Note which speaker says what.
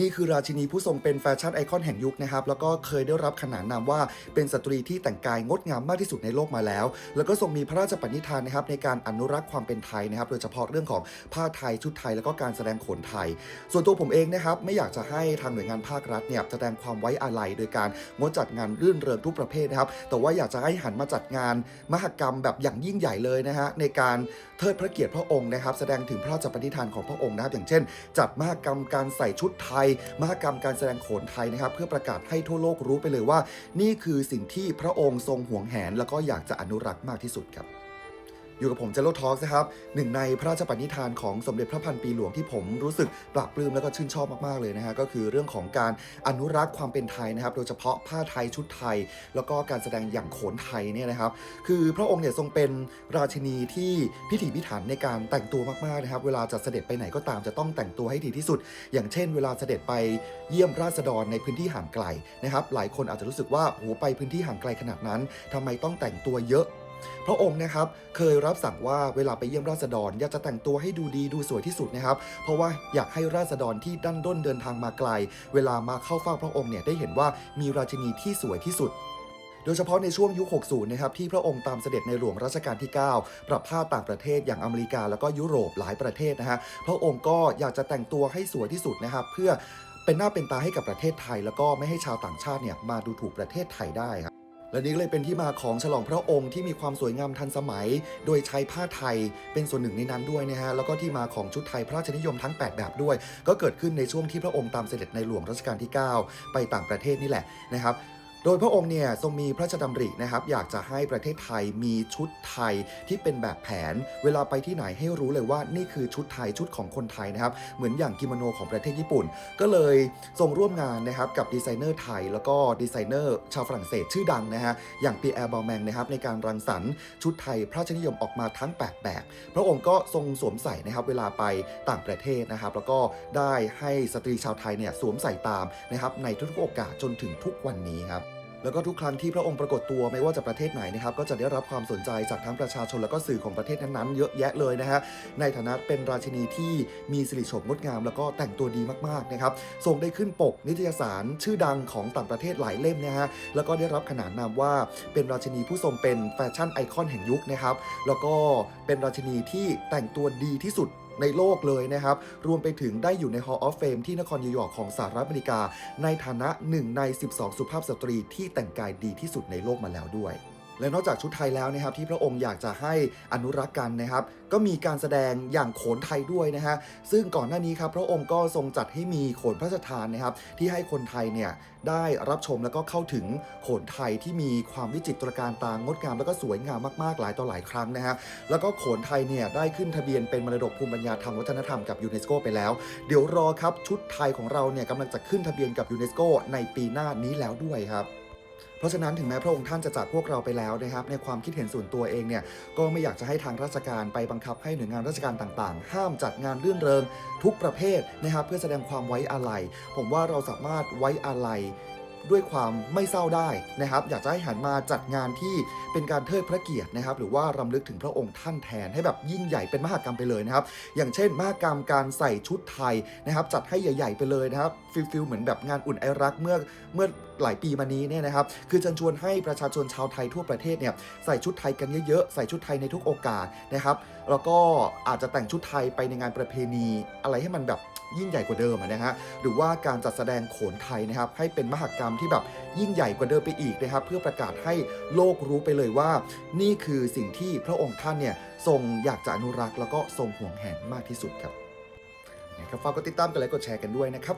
Speaker 1: นี่คือราชินีผู้ทรงเป็นแฟชั่นไอคอนแห่งยุคนะครับ แล้วก็เคยได้รับขนานนามว่าเป็นสตรีที่แต่งกายงดงามมากที่สุดในโลกมาแล้ว แล้วก็ทรงมีพระราชปณิธานนะครับในการอนุรักษ์ความเป็นไทยนะครับ โดยเฉพาะเรื่องของผ้าไทยชุดไทยแล้วก็การแสดงโขนไทย ส่วนตัวผมเองนะครับไม่อยากจะให้ทางหน่วยงานภาครัฐเนี่ยแสดงความไว้อาลัยโดยการงดจัดงานรื่นเริงทุกประเภทนะครับ แต่ว่าอยากจะให้หันมาจัดงานมหกรรมแบบอย่างยิ่งใหญ่เลยนะฮะในการ ทิดพระเกียรติพระองค์นะครับแสดงถึงพระราชปณิธานของพระองค์นะครับอย่างเช่น จัดมหกรรมการใส่ชุดไทยมหกรรมการแสดงโขนไทยนะครับ เพื่อประกาศให้ทั่วโลกรู้ไปเลยว่า นี่คือสิ่งที่พระองค์ทรงห่วงแหน แล้วก็อยากจะอนุรักษ์มากที่สุดครับ อยู่กับผมเจโรทอล์กนะครับหนึ่งในพระราชปณิธานของสมเด็จพระพันปีหลวงที่ผมรู้สึกปรับปลื้มแล้วก็ชื่นชอบมากๆเลยนะฮะก็คือเรื่องของการอนุรักษ์ความเป็นไทยนะครับ โดยเฉพาะผ้าไทยชุดไทย แล้วก็การแสดงอย่างโขนไทยเนี่ยนะครับ คือพระองค์เนี่ยทรงเป็นราชินีที่พิถีพิถันในการแต่งตัวมากๆนะครับ เวลาจะเสด็จไปไหนก็ตามจะต้องแต่งตัวให้ดีที่สุด อย่างเช่น เวลาเสด็จไปเยี่ยมราษฎรในพื้นที่ห่างไกลนะครับ หลายคนอาจจะรู้สึกว่าโหไปพื้นที่ห่างไกลขนาดนั้นทำไมต้องแต่งตัวเยอะ พระองค์นะครับเคยรับสั่งว่าเวลาไปเยี่ยมราษฎรอยากจะแต่งตัวให้ดูดีดูสวยที่สุดนะครับ เพราะว่าอยากให้ราษฎรที่ดั้นด้นเดินทางมาไกล เวลามาเข้าเฝ้าพระองค์เนี่ยได้เห็นว่ามีราชินีที่สวยที่สุดโดยเฉพาะในช่วงยุค 60 นะครับ ที่พระองค์ตามเสด็จในหลวงรัชกาลที่ 9 ปรับผ้าต่างประเทศอย่างอเมริกาแล้วก็ยุโรปหลายประเทศนะฮะ พระองค์ก็อยากจะแต่งตัวให้สวยที่สุดนะครับ เพื่อเป็นหน้าเป็นตาให้กับประเทศไทย แล้วก็ไม่ให้ชาวต่างชาติเนี่ยมาดูถูกประเทศไทยได้ครับ และนี่ก็เลยเป็นที่มาของฉลองพระองค์ที่มีความสวยงามทันสมัย โดยใช้ผ้าไทยเป็นส่วนหนึ่งในนั้นด้วยนะฮะแล้วก็ที่มาของชุดไทยพระราชนิยมทั้ง 8 แบบด้วย ก็เกิดขึ้นในช่วงที่พระองค์ตามเสด็จในหลวงรัชกาลที่ 9 ไปต่างประเทศนี่แหละนะครับ โดยพระองค์เนี่ยทรงมีพระราชดำรินะครับอยากจะให้ประเทศไทยมีชุดไทยที่เป็นแบบแผน เวลาไปที่ไหนให้รู้เลยว่านี่คือชุดไทยชุดของคนไทยนะครับเหมือนอย่างกิโมโนของประเทศญี่ปุ่น ก็เลยทรงร่วมงานนะครับกับดีไซเนอร์ไทย แล้วก็ดีไซเนอร์ชาวฝรั่งเศสชื่อดังนะฮะอย่างปีแอร์บอลแมงนะครับในการรังสรรค์ชุดไทย พระราชนิยมออกมาทั้ง 8 แบบ พระองค์ก็ทรงสวมใส่นะครับเวลาไปต่างประเทศนะครับ แล้วก็ได้ให้สตรีชาวไทยเนี่ยสวมใส่ตามนะครับในทุกๆโอกาสจนถึงทุกวันนี้ครับ แล้วก็ทุกครั้งที่พระองค์ปรากฏตัวไม่ว่าจะประเทศไหนนะครับก็จะได้รับความสนใจจากทั้งประชาชนแล้วก็สื่อของประเทศนั้นๆเยอะแยะเลยนะฮะในฐานะเป็นราชินีที่มีสิริโฉมงดงาม แล้วก็แต่งตัวดีมากๆนะครับทรงได้ขึ้นปกนิตยสารชื่อดังของต่างประเทศหลายเล่มนะฮะแล้วก็ได้รับขนานนามว่าเป็นราชินีผู้ทรงเป็นแฟชั่นไอคอนแห่งยุคนะครับแล้วก็เป็นราชินีที่แต่งตัวดีที่สุด ในโลกเลยนะครับ รวมไปถึงได้อยู่ใน Hall of Fame ที่นครนิวยอร์กของสหรัฐอเมริกา ในฐานะหนึ่งใน 12 สุภาพสตรีที่แต่งกายดีที่สุดในโลกมาแล้วด้วย และนอกจากชุดไทยแล้วนะครับที่พระองค์อยากจะให้อนุรักษ์กันนะครับ ก็มีการแสดงอย่างโขนไทยด้วยนะฮะซึ่งก่อนหน้านี้ครับพระองค์ก็ทรงจัดให้มีโขนพระราชทานนะครับ ที่ให้คนไทยเนี่ยได้รับชมแล้วก็เข้าถึงโขนไทยที่มีความวิจิตรการตางดงามแล้วก็สวยงามมากๆหลายต่อหลายครั้งนะฮะแล้วก็โขนไทยเนี่ยได้ขึ้นทะเบียนเป็นมรดกภูมิปัญญาทางวัฒนธรรมกับยูเนสโกไปแล้ว เดี๋ยวรอครับชุดไทยของเราเนี่ยกำลังจะขึ้นทะเบียนกับยูเนสโกในปีหน้านี้แล้วด้วยครับ ราะฉะนั้นถึงแม้พระองค์ท่านจะจากพวกเราไปแล้วนะครับในความคิดเห็นส่วนตัวเองเนี่ยก็ไม่อยากจะให้ทางราชการไปบังคับให้หน่วยงานราชการต่างๆ ห้ามจัดงานเรื่นเริงทุกประเภทนะครับเพื่อแสดงความไว้อาลัย ผมว่าเราสามารถไว้อาลัยด้วยความไม่เศร้าได้นะครับ อยากจะให้หันมาจัดงานที่เป็นการเทิดพระเกียรตินะครับ หรือว่ารำลึกถึงพระองค์ท่านแทนให้แบบยิ่งใหญ่เป็นมหากรรมไปเลยนะครับ อย่างเช่น มหกรรมการใส่ชุดไทยนะครับ จัดให้ใหญ่ ๆ ไปเลยนะครับฟิลฟิลเหมือนแบบงานอุ่นไอรักเมื่อเมื่อหลายปีมานี้เนี่ยนะครับคือเชิญชวนให้ประชาชนชาวไทยทั่วประเทศเนี่ยใส่ชุดไทยกันเยอะๆ ใส่ชุดไทยในทุกโอกาสนะครับแล้วก็อาจจะแต่งชุดไทยไปในงานประเพณี อะไรให้มันแบบยิ่งใหญ่กว่าเดิมนะฮะ หรือว่าการจัดแสดงโขนไทยนะครับ ให้เป็นมหกรรมที่แบบยิ่งใหญ่กว่าเดิมไปอีกนะครับ เพื่อประกาศให้โลกรู้ไปเลยว่า นี่คือสิ่งที่พระองค์ท่านเนี่ยทรงอยากจะอนุรักษ์แล้วก็ทรงห่วงแหนมากที่สุดครับนะครับฝากกดติดตามกันและกดแชร์กันด้วยนะครับ